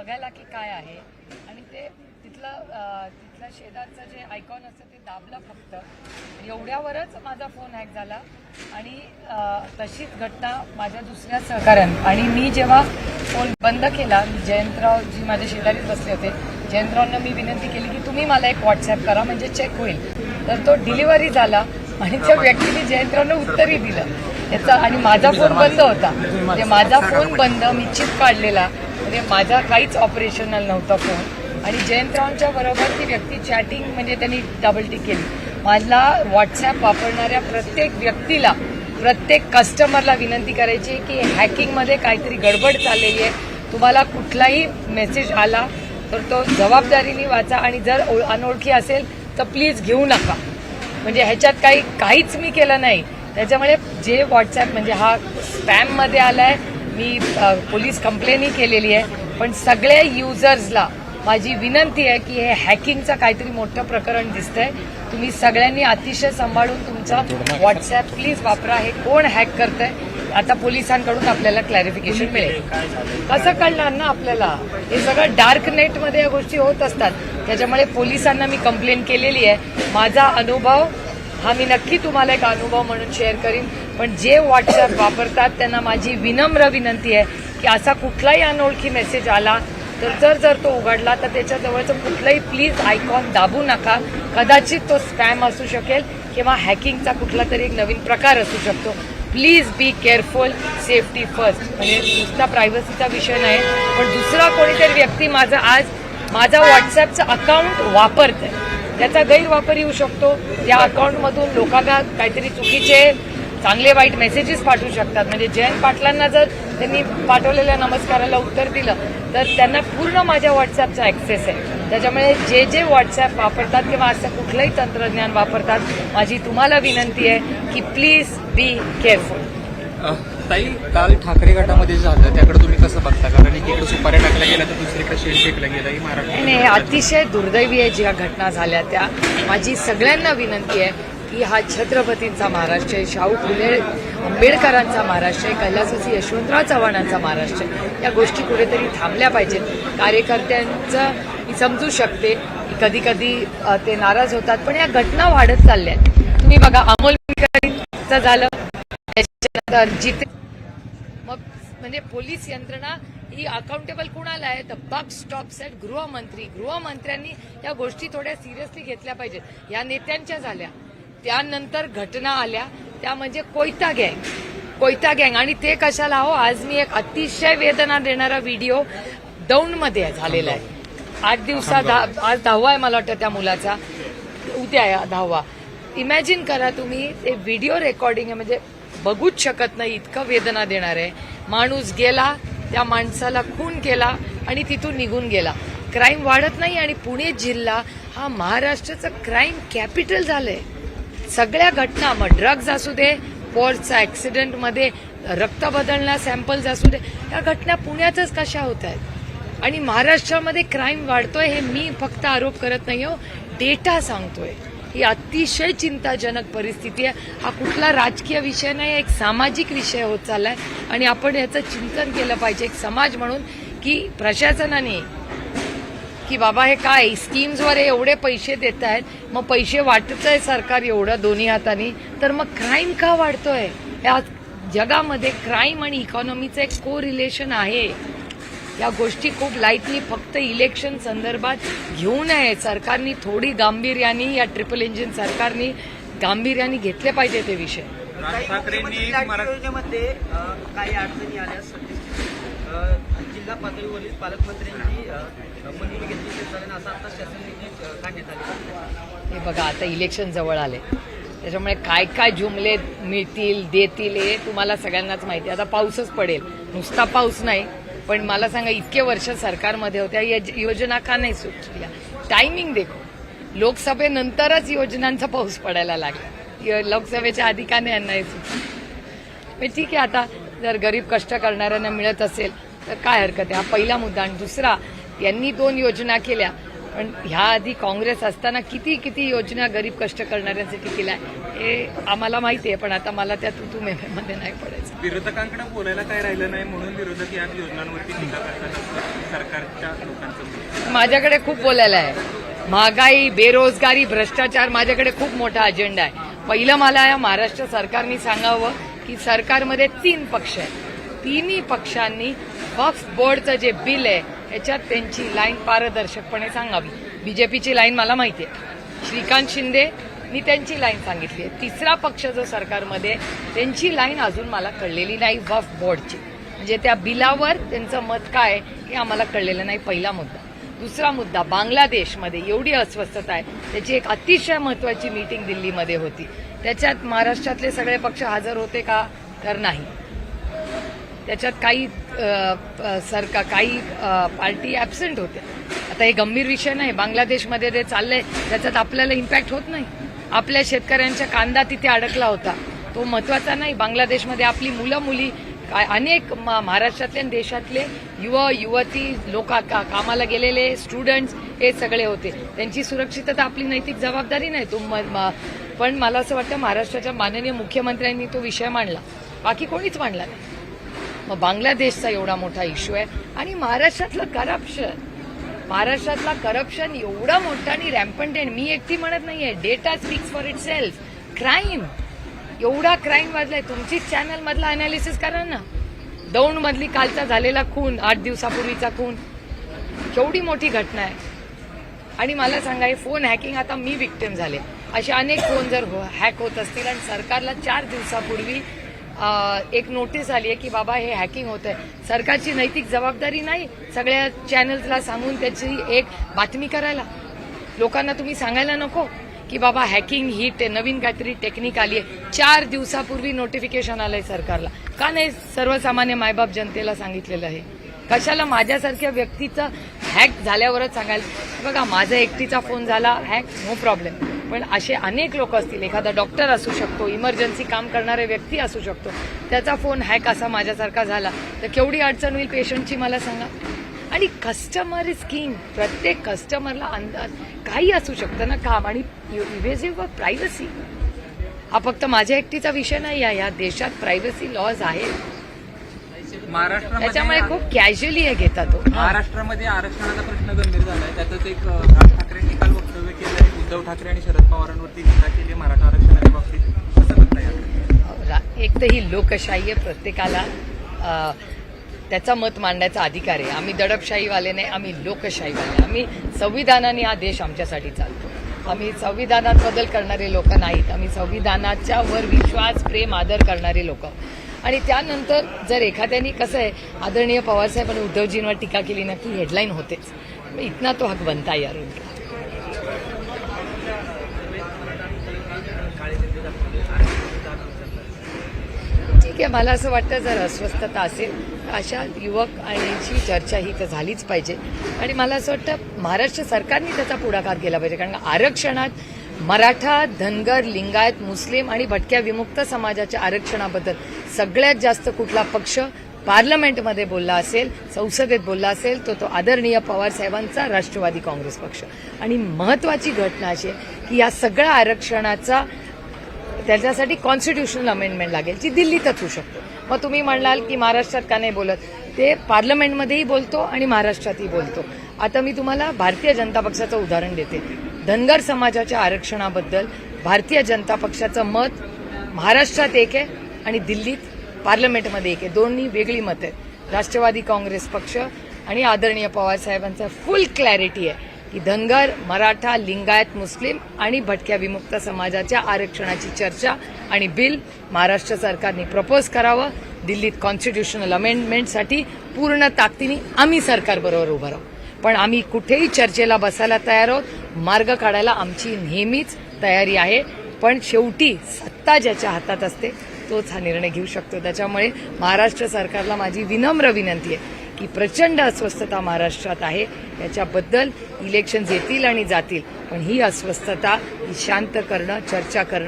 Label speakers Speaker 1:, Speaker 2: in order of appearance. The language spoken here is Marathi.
Speaker 1: बघायला की काय आहे. आणि ते तिथलं तिथल्या तिथलं शेजारचं जे आयकॉन असतं ते दाबलं फक्त. एवढ्यावरच माझा फोन हॅक झाला. आणि तशीच घटना माझ्या दुसऱ्या सहकाऱ्यानं. आणि मी जेव्हा फोन बंद केला जयंतराव जी माझ्या शेजारीच बसले होते. जयंतरावनं मी विनंती केली की तुम्ही मला एक व्हॉट्सअप करा म्हणजे चेक होईल. तर तो डिलिव्हरी झाला आणि त्या व्यक्तीने जयंतरावनं उत्तरही दिलं. याचा आणि माझा फोन बंद होता. म्हणजे माझा फोन बंद मी चिप काढलेला म्हणजे माझा काहीच ऑपरेशनल नव्हता फोन आणि जयंतरावांच्या बरोबर ती व्यक्ती चॅटिंग म्हणजे त्यांनी डबल टिक केली. मला व्हॉट्सॲप वापरणाऱ्या प्रत्येक व्यक्तीला प्रत्येक कस्टमरला विनंती करायची की हॅकिंगमध्ये काहीतरी गडबड चाललेली आहे. तुम्हाला कुठलाही मेसेज आला तर तो जबाबदारीने वाचा आणि जर अनोळखी असेल तर प्लीज घेऊ नका. म्हणजे ह्याच्यात काही काहीच मी केलं नाही. त्याच्यामुळे जे व्हॉट्सॲप म्हणजे हा स्पॅममध्ये आलाय मी पोलीस कंप्लेनही केलेली आहे पण सगळ्या युजर्सला माझी विनंती आहे की हे हॅकिंगचं काहीतरी मोठं प्रकरण दिसतंय. तुम्ही सगळ्यांनी अतिशय सांभाळून तुमचा व्हॉट्सॲप प्लीज वापरा. हे कोण हॅक करतंय? आता पोलिसांकडून आपल्याला क्लॅरिफिकेशन मिळेल. कसं कळणार ना आपल्याला? हे सगळं डार्क नेटमध्ये या गोष्टी होत असतात. त्याच्यामुळे पोलिसांना मी कंप्लेंट केलेली आहे. माझा अनुभव हा मी नक्की तुम्हाला एक अनुभव म्हणून शेअर करीन. पण जे व्हॉट्सअप वापरतात त्यांना माझी विनम्र विनंती आहे की असा कुठलाही अनोळखी मेसेज आला तर जर जर तो उघडला तर त्याच्याजवळचं कुठलंही प्लीज आयकॉन दाबू नका. कदाचित तो स्पॅम असू शकेल किंवा हॅकिंगचा कुठला तरी एक नवीन प्रकार असू शकतो. Please be careful safety first म्हणजे नुसता प्रायव्हसीचा विषय नाही पण दुसरा कोणीतरी व्यक्ती माझा आज माझा व्हॉट्सॲपचं अकाउंट वापरत आहे त्याचा गैरवापर येऊ शकतो. त्या अकाउंटमधून लोकांना काहीतरी चुकीचे चांगले वाईट मेसेजेस पाठवू शकतात. म्हणजे जयंत पाटलांना जर त्यांनी पाठवलेल्या नमस्काराला उत्तर दिलं तर त्यांना पूर्ण माझ्या व्हॉट्सॲपचा ॲक्सेस आहे. त्याच्यामुळे जे जे व्हॉट्सॲप वापरतात किंवा असं कुठलंही तंत्रज्ञान वापरतात माझी तुम्हाला विनंती आहे की प्लीज बी केअरफुल
Speaker 2: ताई काल ठाकरे गटामध्ये जे झालं त्याकडे तुम्ही कसं बघता? कारण एकीकडे सुपाऱ्या टाकल्या गेल्या तर दुसरीकडे शेड फेकला गेला. ही
Speaker 1: नाही नाही अतिशय दुर्दैवी आहे ज्या घटना झाल्या त्या. माझी सगळ्यांना विनंती आहे की हा छत्रपतींचा महाराष्ट्र आहे शाहू फुले आंबेडकरांचा महाराष्ट्र आहे कैलासवासी यशवंतराव चव्हाणांचा महाराष्ट्र आहे. या गोष्टी कुठेतरी थांबल्या पाहिजेत. कार्यकर्त्यांचं मी समजू शकते की कधी कधी ते नाराज होतात पण या घटना वाढत चालल्या आहेत. तुम्ही बघा अमोल झालं. त्याच्यानंतर जिथे म्हणजे पोलीस यंत्रणा ही अकाउंटेबल कुणाला आहे? तर बक स्टॉप सेट गृहमंत्री. गृहमंत्र्यांनी या गोष्टी थोड्या सिरियसली घेतल्या पाहिजेत. या नेत्यांच्या झाल्या. त्यानंतर घटना आल्या. त्या म्हणजे कोयता गँग. कोयता गँग. आणि ते कशाला? हो आज मी एक अतिशय वेदना देणारा व्हिडिओ दौंडमध्ये झालेला आहे. आठ दिवसा आज दहावा आहे मला वाटतं त्या मुलाचा. उद्या आहे दहावा इमॅजिन करा तुम्ही ते व्हिडिओ रेकॉर्डिंग आहे. म्हणजे बघूच शकत नाही इतकं वेदना देणार आहे. माणूस गेला त्या माणसाला खून केला आणि तिथून निघून गेला. क्राईम वाढत नाही आणि पुणे जिल्हा हा महाराष्ट्राचं क्राईम कॅपिटल झालंय. सगळ्या घटना मग ड्रग्ज असू दे फॉर्सचा ॲक्सिडेंटमध्ये रक्त बदलणा सॅम्पल्स असू दे या घटना पुण्यातच कशा होत आहेत? आणि महाराष्ट्रामध्ये क्राईम वाढतोय हे मी फक्त आरोप करत नाही हो डेटा सांगतोय. ही अतिशय चिंताजनक परिस्थिती आहे. हा कुठला राजकीय विषय नाही एक सामाजिक विषय होत चाललाय. आणि आपण याचं चिंतन केलं पाहिजे. एक समाज म्हणून की प्रशासनाने की बाबा हे काय स्कीम्सवर हे एवढे पैसे देत आहेत. मग पैसे वाटत आहे सरकार एवढं दोन्ही हाताने. तर मग क्राईम का वाढतोय? या जगामध्ये क्राईम आणि इकॉनॉमीचं एक को रिलेशन आहे. या गोष्टी खूप लाईटली फक्त इलेक्शन संदर्भात घेऊ नये. सरकारनी थोडी गांभीर्याने या ट्रिपल इंजिन सरकारनी गांभीर्याने घेतले पाहिजे ते विषय.
Speaker 3: योजनेमध्ये काही अडचणी आल्या जिल्हा पातळीवरील पालकमंत्र्यांची अ, मंजुरी घेतली चालेल असं आता शासन निर्णय अ, काढण्यात आले.
Speaker 1: हे बघा आता इलेक्शन जवळ आले. त्याच्यामुळे काय काय जुमले मिळतील देतील हे तुम्हाला सगळ्यांनाच माहिती आहे. आता पाऊसच पडेल. नुसता पाऊस नाही. पण मला सांगा इतके वर्ष सरकारमध्ये होत्या या योजना का नाही सुटल्या टायमिंग देखो. लोकसभेनंतरच योजनांचा पाऊस पडायला लागला. लोकसभेच्या आधी का नाही यांना हे ठीक आहे आता जर गरीब कष्ट करणाऱ्यांना मिळत असेल तर काय हरकत आहे? हा पहिला मुद्दा. आणि दुसरा यांनी दोन योजना केल्या पण ह्या आधी काँग्रेस असताना किती किती योजना गरीब कष्ट करणाऱ्यांसाठी केल्या? हे आम्हाला माहिती आहे पण आता मला त्या तू मध्ये नाही पडायचं.
Speaker 2: विरोधकांकडे बोलायला काय राहिलं नाही म्हणून विरोधक या योजनांवरती टीका करतात सरकारच्या लोकांचं.
Speaker 1: माझ्याकडे खूप बोलायला आहे. महागाई बेरोजगारी भ्रष्टाचार माझ्याकडे खूप मोठा अजेंडा आहे. पहिलं मला या महाराष्ट्र सरकारने सांगावं की सरकारमध्ये तीन पक्ष आहेत. तिन्ही पक्षांनी वक्फ बोर्डचं जे बिल आहे याच्यात त्यांची लाईन पारदर्शकपणे सांगावी. बीजेपीची लाईन मला माहिती आहे. श्रीकांत शिंदे मी त्यांची लाईन सांगितली आहे. तिसरा पक्ष जो सरकारमध्ये त्यांची लाईन अजून मला कळलेली नाही वफ बोर्डची. म्हणजे त्या बिलावर त्यांचं मत काय हे आम्हाला कळलेलं नाही पहिला मुद्दा. दुसरा मुद्दा बांगलादेशमध्ये एवढी अस्वस्थता आहे. त्याची एक अतिशय महत्वाची मीटिंग दिल्लीमध्ये होती. त्याच्यात महाराष्ट्रातले सगळे पक्ष हजर होते का? तर नाही. त्याच्यात काही सरकार काही पार्टी ॲबसेंट होत्या. आता हे गंभीर विषय नाही. बांगलादेशमध्ये जे चाललंय त्याच्यात आपल्याला इम्पॅक्ट होत नाही. आपल्या शेतकऱ्यांच्या कांदा तिथे अडकला होता. तो महत्त्वाचा नाही. बांगलादेशमध्ये आपली मुलं मुली काय अनेक म- महाराष्ट्रातले आणि देशातले युवा युवती लोक का कामाला गेलेले स्टुडंट्स हे सगळे होते. त्यांची सुरक्षितता आपली नैतिक जबाबदारी नाही. तो म- पण मला असं वाटतं महाराष्ट्राच्या माननीय मुख्यमंत्र्यांनी तो विषय मांडला. बाकी कोणीच मांडला नाही. मग बांगलादेशचा एवढा मोठा इश्यू आहे. आणि महाराष्ट्रातलं करप्शन महाराष्ट्रातला करप्शन एवढा मोठा आणि रॅम्पंट आहे मी एकटी म्हणत नाहीये. Data speaks for itself crime एवढा क्राईम वाजलाय तुमचीच चॅनल मधला अनालिसिस करा ना. दौंड मधली कालचा झालेला खून आठ दिवसापूर्वीचा खून. केवढी मोठी घटना आहे. आणि मला सांगा हे फोन हॅकिंग आता मी विक्टिम झाले. असे अनेक फोन जर हो- हॅक होत असतील आणि सरकारला चार दिवसापूर्वी एक नोटीस आली आहे की बाबा हे हॅकिंग होत आहे. सरकारची नैतिक जबाबदारी नाही सगळ्या चॅनल्सला सांगून त्याची एक बातमी करायला. लोकांना तुम्ही सांगायला नको की बाबा हॅकिंग ही ते नवीन काहीतरी टेक्निक आली आहे. चार दिवसापूर्वी नोटिफिकेशन आलंय सरकारला. का नाही सर्वसामान्य मायबाप जनतेला सांगितलेलं आहे? कशाला माझ्यासारख्या व्यक्तीचं हॅक झाल्यावरच सांगायला? बघा माझा एकटीचा फोन झाला हॅक नो प्रॉब्लेम पण असे अनेक लोक असतील एखादा डॉक्टर असू शकतो इमर्जन्सी काम करणारे व्यक्ती असू शकतो त्याचा फोन हॅक असा माझ्यासारखा झाला. तर केवढी अडचण होईल पेशंटची मला सांगा? आणि कस्टमर इज किंग प्रत्येक कस्टमरला अंदाज काही असू शकतं ना काम. आणि इव्हेजिव्ह प्रायव्हसी हा फक्त माझ्या एकटीचा विषय नाही आहे. या देशात प्रायव्हसी लॉज आहेत. त्याच्यामुळे खूप कॅज्युअली हे घेतात. तो
Speaker 2: महाराष्ट्रामध्ये आरक्षणाचा प्रश्न गंभीर झालाय. त्यातच एक राज ठाकरेंनी काल वक्तव्य केलंय. उद्धव ठाकरे आणि शरद पवारांवरती टीका केली मराठा आरक्षणाच्या बाबतीत कसं
Speaker 1: म्हणता एक तर ही लोकशाही आहे प्रत्येकाला. त्याचा मत मांडण्याचा अधिकार आहे. आम्ही दडपशाहीवाले नाही आम्ही लोकशाहीवाले. आम्ही संविधानाने हा देश आमच्यासाठी चालतो. आम्ही संविधानात बदल करणारे लोक नाहीत. आम्ही संविधानाच्या वर विश्वास प्रेम आदर करणारे लोक आणि त्यानंतर जर एखाद्याने कसं आहे आदरणीय पवारसाहेब आणि उद्धवजींवर टीका केली ना की हेडलाईन होतेच. इतना तो हक बनता यार उनका ठीक आहे मला असं वाटतं जर अस्वस्थता असेल तर अशा युवक आणिची चर्चा ही तर झालीच पाहिजे. आणि मला असं वाटतं महाराष्ट्र सरकारने त्याचा पुढाकार केला पाहिजे. कारण आरक्षणात मराठा धनगर लिंगायत मुस्लिम आणि भटक्या विमुक्त समाजाच्या आरक्षणाबद्दल सगळ्यात जास्त कुठला पक्ष पार्लमेंटमध्ये बोलला असेल संसदेत बोलला असेल तो तो आदरणीय पवारसाहेबांचा राष्ट्रवादी काँग्रेस पक्ष. आणि महत्वाची घटना अशी आहे की या सगळ्या आरक्षणाचा त्याच्यासाठी कॉन्स्टिट्युशनल अमेंडमेंट लागेल जी दिल्लीतच होऊ शकतो. मग तुम्ही म्हणाल की महाराष्ट्रात का नाही बोलत? ते पार्लमेंटमध्येही बोलतो आणि महाराष्ट्रातही बोलतो. आता मी तुम्हाला भारतीय जनता पक्षाचं उदाहरण देते. धनगर समाजाच्या आरक्षणाबद्दल भारतीय जनता पक्षाचं मत महाराष्ट्रात एक आहे आणि दिल्लीत पार्लमेंटमध्ये एक आहे. दोन्ही वेगळी मत आहेत. राष्ट्रवादी काँग्रेस पक्ष आणि आदरणीय पवारसाहेबांचा फुल क्लॅरिटी आहे. की धनगर मराठा लिंगायत मुस्लिम आणि भटक्या विमुक्त समाजाच्या आरक्षणाची चर्चा आणि बिल महाराष्ट्र सरकारने प्रपोज करावं. दिल्लीत कॉन्स्टिट्युशनल अमेंडमेंटसाठी पूर्ण ताकदीने आम्ही सरकारबरोबर उभं राहू. पण आम्ही कुठेही चर्चेला बसायला तयार आहोत. मार्ग काढायला आमची नेहमीच तयारी आहे. पण शेवटी सत्ता ज्याच्या हातात असते तोच हा निर्णय घेऊ शकतो. त्याच्यामुळे महाराष्ट्र सरकारला माझी विनम्र विनंती आहे. की प्रचंड अस्वस्थता महाराष्ट्रात आहे. याच्याबद्दल इलेक्शन येतील आणि जातील. पण ही अस्वस्थता ही शांत करणं चर्चा करणं